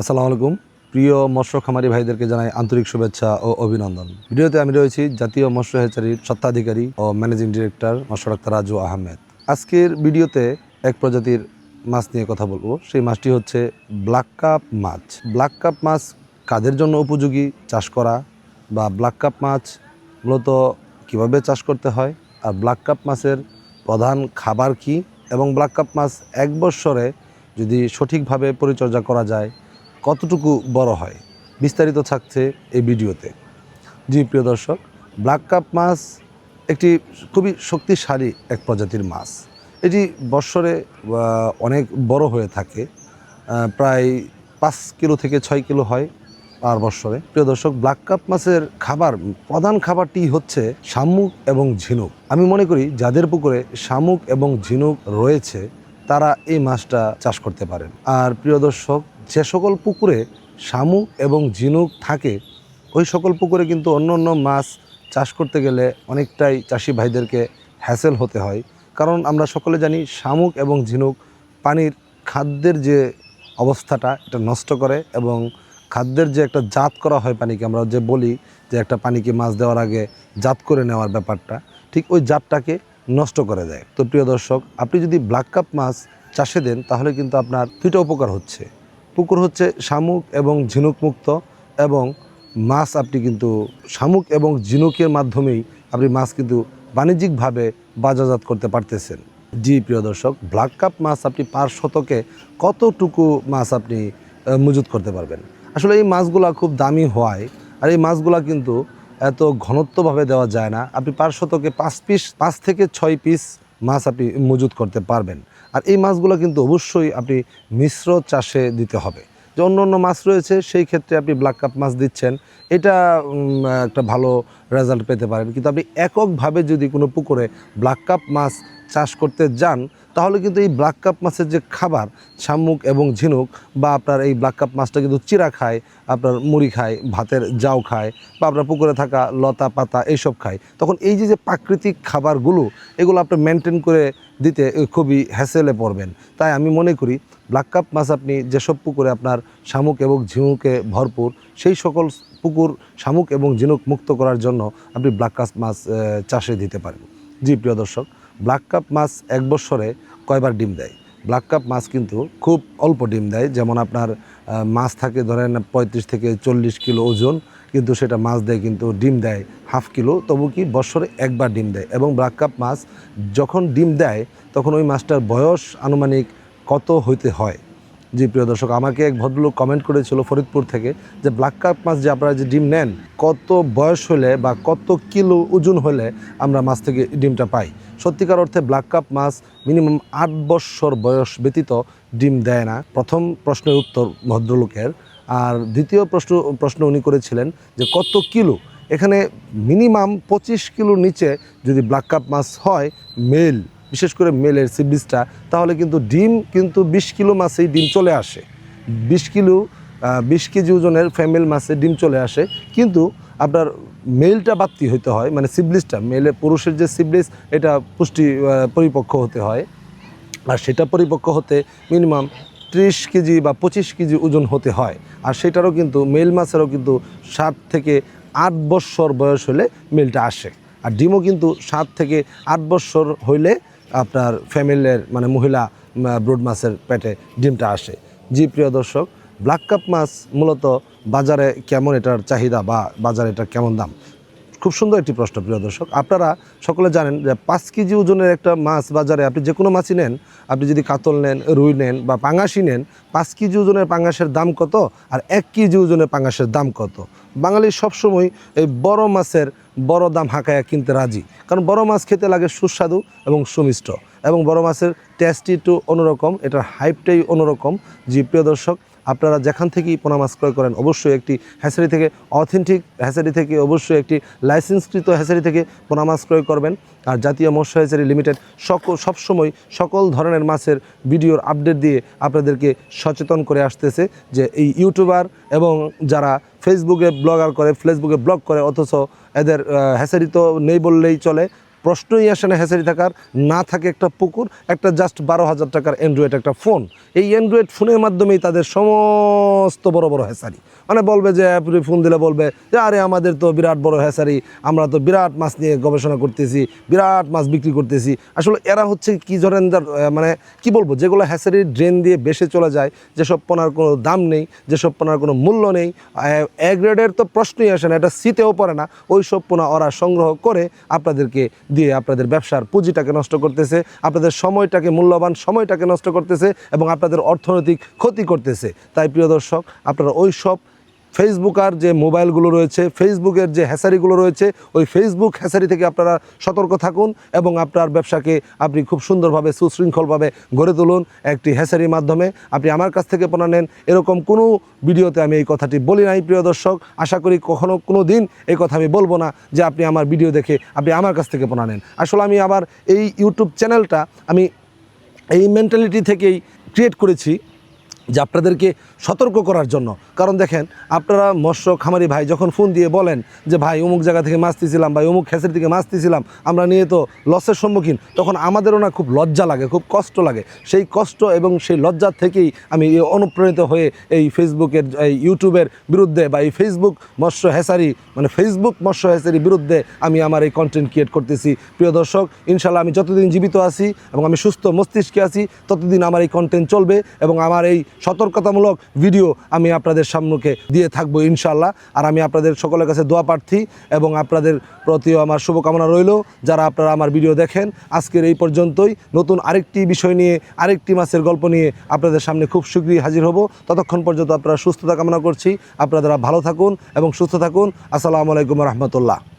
আসসালামু আলাইকুম। প্রিয় মৎস্য খামারি ভাইদেরকে জানাই আন্তরিক শুভেচ্ছা ও অভিনন্দন। ভিডিওতে আমি রয়েছি জাতীয় মৎস্য হেচারির স্বত্বাধিকারী ও ম্যানেজিং ডিরেক্টর মৎস্য ডাক্তার রাজু আহমেদ। আজকের ভিডিওতে এক প্রজাতির মাছ নিয়ে কথা বলব। সেই মাছটি হচ্ছে ব্ল্যাক কাপ মাছ। ব্ল্যাক কাপ মাছ কাদের জন্য উপযোগী? চাষ করা বা ব্ল্যাক কাপ মাছ মূলত কীভাবে চাষ করতে হয়? আর ব্ল্যাক কাপ মাছের প্রধান খাবার কি? এবং ব্ল্যাক কাপ মাছ এক বৎসরে যদি সঠিকভাবে পরিচর্যা করা যায় কতটুকু বড় হয়? বিস্তারিত থাকছে এই ভিডিওতে। জি, প্রিয় দর্শক ব্ল্যাক কাপ মাছ একটি খুবই শক্তিশালী এক প্রজাতির মাছ। এটি বৎসরে অনেক বড় হয়ে থাকে। প্রায় পাঁচ কিলো থেকে ছয় কিলো হয় আর বৎসরে। প্রিয় দর্শক ব্ল্যাক কাপ মাছের খাবার, প্রধান খাবারটি হচ্ছে শামুক এবং ঝিনুক। আমি মনে করি, যাদের পুকুরে শামুক এবং ঝিনুক রয়েছে তারা এই মাছটা চাষ করতে পারেন। আর প্রিয় দর্শক, যে সকল পুকুরে শামুক এবং ঝিনুক থাকে, ওই সকল পুকুরে কিন্তু অন্য অন্য মাছ চাষ করতে গেলে অনেকটাই চাষি ভাইদেরকে হ্যাসেল হতে হয়। কারণ আমরা সকলে জানি, শামুক এবং ঝিনুক পানির খাদ্যের যে অবস্থাটা, এটা নষ্ট করে এবং খাদ্যের যে একটা জাত করা হয় পানিকে, আমরা যে বলি যে একটা পানিকে মাছ দেওয়ার আগে জাত করে নেওয়ার ব্যাপারটা, ঠিক ওই জাতটাকে নষ্ট করে দেয়। তো প্রিয় দর্শক, আপনি যদি ব্ল্যাক কাপ মাছ চাষে দেন, তাহলে কিন্তু আপনার দুইটা উপকার হচ্ছে। পুকুর হচ্ছে শামুক এবং ঝিনুক মুক্ত এবং মাছ আপনি কিন্তু শামুক এবং ঝিনুকের মাধ্যমেই আপনি মাছ কিন্তু বাণিজ্যিকভাবে বাজারজাত করতে পারতেছেন। জি, প্রিয় দর্শক ব্ল্যাক কাপ মাছ আপনি পার শতকে কতটুকু মাছ আপনি মজুত করতে পারবেন? আসলে এই মাছগুলা খুব দামি হওয়ায় আর এই মাছগুলা কিন্তু এত ঘনত্বভাবে দেওয়া যায় না। আপনি পার শতকে পাঁচ পিস, পাঁচ থেকে ছয় পিস মাছ আপনি মজুত করতে পারবেন। আর এই মাছগুলো কিন্তু অবশ্যই আপনি মিশ্র চাষে দিতে হবে। যে অন্য অন্য মাছ রয়েছে, সেই ক্ষেত্রে আপনি ব্ল্যাক কাপ মাছ দিচ্ছেন। এটা একটা ভালো রেজাল্ট পেতে পারেন। কিন্তু আপনি এককভাবে যদি কোনো পুকুরে ব্ল্যাক কাপ মাছ চাষ করতে যান তাহলে কিন্তু এই ব্ল্যাক কাপ মাছের যে খাবার, শামুক এবং ঝিনুক বা আপনার এই ব্ল্যাক কাপ মাছটা কিন্তু চিরা খায়, আপনার মুড়ি খায়, ভাতের জাউ খায় বা আপনার পুকুরে থাকা লতা পাতা এইসব খায়। তখন এই যে যে প্রাকৃতিক খাবারগুলো, এগুলো আপনি মেনটেন করে দিতে খুবই হ্যাসেলে পড়বেন। তাই আমি মনে করি ব্ল্যাক কাপ মাছ আপনি যেসব পুকুরে আপনার শামুক এবং ঝিনুকে ভরপুর, সেই সকল পুকুর শামুক এবং ঝিনুক মুক্ত করার জন্য আপনি ব্ল্যাক কাপ মাছ চাষে দিতে পারেন। জি, প্রিয় দর্শক ব্ল্যাক কাপ মাছ এক বছরে কয়বার ডিম দেয়? ব্ল্যাক কাপ মাছ কিন্তু খুব অল্প ডিম দেয়, যেমন আপনার মাছ থাকে ধরেন পঁয়ত্রিশ থেকে চল্লিশ কিলো ওজন, কিন্তু সেটা মাছ দেয় কিন্তু ডিম দেয় হাফ কিলো, তবু কি বছরে একবার ডিম দেয়? এবং ব্ল্যাক কাপ মাছ যখন ডিম দেয়, তখন ওই মাছটার বয়স আনুমানিক কত হইতে হয়? জি, প্রিয় দর্শক, আমাকে এক ভদ্রলোক কমেন্ট করেছিল ফরিদপুর থেকে যে ব্ল্যাক কাপ মাছ যে আপনারা যে ডিম নেন, কত বয়স হলে বা কত কিলো ওজন হলে আমরা মাছ থেকে ডিমটা পাই? সত্যিকার অর্থে ব্ল্যাক কাপ মাছ মিনিমাম আট বৎসর বয়স ব্যতীত ডিম দেয় না। প্রথম প্রশ্নের উত্তর ভদ্রলোকের। আর দ্বিতীয় প্রশ্ন প্রশ্ন উনি করেছিলেন যে, কত কিলো? এখানে মিনিমাম পঁচিশ কিলোর নিচে যদি ব্ল্যাক কাপ মাছ হয় মেল বিশেষ করে মেলের সিবিসটা তাহলে কিন্তু ডিম কিন্তু বিশ কিলো মাছেই ডিম চলে আসে। বিশ কিলো বিশ কেজি ওজনের ফ্যামেল মাছে ডিম চলে আসে। কিন্তু আপনার মেলটা বাড়তি হইতে হয় মানে সিবলিসটা মেলে পুরুষের যে সিবলিস এটা পুষ্টি পরিপক্ক হতে হয়। আর সেটা পরিপক্ক হতে মিনিমাম ত্রিশ কেজি বা পঁচিশ কেজি ওজন হতে হয়। আর সেটারও কিন্তু, মেল মাছেরও কিন্তু সাত থেকে আট বৎসর বয়স হলে মেলটা আসে। আর ডিমও কিন্তু সাত থেকে আট বৎসর হইলে আপনার ফ্যামিলির মানে মহিলা ব্রুড মাছের পেটে ডিমটা আসে। জি, প্রিয় দর্শক, ব্ল্যাক কাপ মাছ মূলত বাজারে কেমন এটার চাহিদা বা বাজারে এটার কেমন দাম? খুব সুন্দর একটি প্রশ্ন, প্রিয় দর্শক। আপনারা সকলে জানেন যে পাঁচ কেজি ওজনের একটা মাছ বাজারে আপনি যে কোনো মাছই নেন, আপনি যদি কাতল নেন, রুই নেন বা পাঙাশি নেন, পাঁচ কেজি ওজনের পাঙাশের দাম কত আর এক কেজি ওজনের পাঙাশের দাম কত? বাঙালি সবসময় এই বড় মাছের বড় দাম হাঁকায়া কিনতে রাজি। কারণ বড় মাছ খেতে লাগে সুস্বাদু এবং সুমিষ্ট এবং বড় মাছের টেস্টই একটু অন্যরকম, এটার হাইপটাই অন্যরকম। জি, প্রিয় দর্শক আপনারা যেখান থেকেই পোনা মাছ ক্রয় করেন, অবশ্যই একটি হ্যাচারি থেকে অথেন্টিক হ্যাচারি থেকে, অবশ্যই একটি লাইসেন্সকৃত হ্যাচারি থেকে পোনা মাছ ক্রয় করবেন। আর জাতীয় মৎস্য হ্যাচারি লিমিটেড সকল, সবসময় সকল ধরনের মাছের ভিডিওর আপডেট দিয়ে আপনাদেরকে সচেতন করে আসতেছে যে এই ইউটিউবার এবং যারা ফেসবুকে ব্লগার করে ফেসবুকে ব্লগ করে, অথচ এদের হ্যাচারি তো নেই বললেই চলে। প্রশ্নই আসে না হ্যাচারি থাকার না থাকে একটা পুকুর একটা জাস্ট বারো হাজার টাকার অ্যান্ড্রয়েড একটা ফোন এই অ্যান্ড্রয়েড ফোনের মাধ্যমেই তাদের সমস্ত বড় বড় হ্যাচারি। মানে বলবে যে আপনি ফোন দিলে বলবে যে আরে আমাদের তো বিরাট বড় হ্যাচারি আমরা তো বিরাট মাছ নিয়ে গবেষণা করতেছি বিরাট মাছ বিক্রি করতেছি। আসলে এরা হচ্ছে কি ধরেন যার, আহ, মানে কি বলব যেগুলো হ্যাচারির ড্রেন দিয়ে বেসে চলে যায় যেসব পোনার কোনো দাম নেই যেসব পোনার কোনো মূল্য নেই এ গ্রেডের তো প্রশ্নই আসে না এটা শীতেও পড়ে না। ওই সব পোনা ওরা সংগ্রহ করে আপনাদেরকে দিয়ে আপনাদের ব্যবসার পুঁজিটাকে নষ্ট করতেছে, আপনাদের সময়টাকে মূল্যবান সময়টাকে নষ্ট করতেছে এবং আপনাদের অর্থনৈতিক ক্ষতি করতেছে। তাই প্রিয় দর্শক, আপনারা ওই সব ফেসবুক আর যে মোবাইলগুলো রয়েছে ফেসবুকের যে হ্যাসারিগুলো রয়েছে, ওই ফেসবুক হ্যাসারি থেকে আপনারা সতর্ক থাকুন এবং আপনার ব্যবসাকে আপনি খুব সুন্দরভাবে, সুশৃঙ্খলভাবে গড়ে তুলুন একটি হ্যাসারির মাধ্যমে। আপনি আমার কাছ থেকে পোনা নেন, এরকম কোনো ভিডিওতে আমি এই কথাটি বলি নাই, প্রিয় দর্শক। আশা করি কখনো কোনো দিন এই কথা আমি বলব না যে আপনি আমার ভিডিও দেখে আপনি আমার কাছ থেকে পোনা নেন। আসলে আমি আবার এই ইউটিউব চ্যানেলটা আমি এই মেন্টালিটি থেকেই ক্রিয়েট করেছি। যে আপনাদেরকে সতর্ক করার জন্য। কারণ দেখেন, আপনারা মৎস্য খামারি ভাই যখন ফোন দিয়ে বলেন যে, ভাই, অমুক জায়গা থেকে মাছ দিয়েছিলাম ভাই অমুক খেসের থেকে দিয়েছিলাম আমরা নিয়ে তো লসের সম্মুখীন। তখন আমাদেরও না খুব লজ্জা লাগে, খুব কষ্ট লাগে। সেই কষ্ট এবং সেই লজ্জা থেকেই আমি অনুপ্রাণিত হয়ে এই ফেসবুকের, এই ইউটিউবের বিরুদ্ধে বা এই ফেসবুক মৎস্য হেসারি মানে ফেসবুক মৎস্য হেসারির বিরুদ্ধে আমি আমার এই কন্টেন্ট ক্রিয়েট করতেছি। প্রিয় দর্শক ইনশাল্লাহ আমি যতদিন জীবিত আছি এবং আমি সুস্থ মস্তিষ্কে আছি, ততদিন আমার এই কন্টেন্ট চলবে এবং আমার এই সতর্কতামূলক ভিডিও আমি আপনাদের সম্মুখে দিয়ে থাকব ইনশাল্লাহ আর আমি আপনাদের সকলের কাছে দোয়া প্রার্থী এবং আপনাদের প্রতিও আমার শুভকামনা রইল। যারা আপনারা আমার ভিডিও দেখেন, আজকের এই পর্যন্তই। নতুন আরেকটি বিষয় নিয়ে, আরেকটি মাছের গল্প নিয়ে আপনাদের সামনে খুব শীঘ্রই হাজির হব। ততক্ষণ পর্যন্ত আপনারা সুস্থতা কামনা করছি। আপনারা ভালো থাকুন এবং সুস্থ থাকুন। আসসালামু আলাইকুম রহমতুল্লাহ।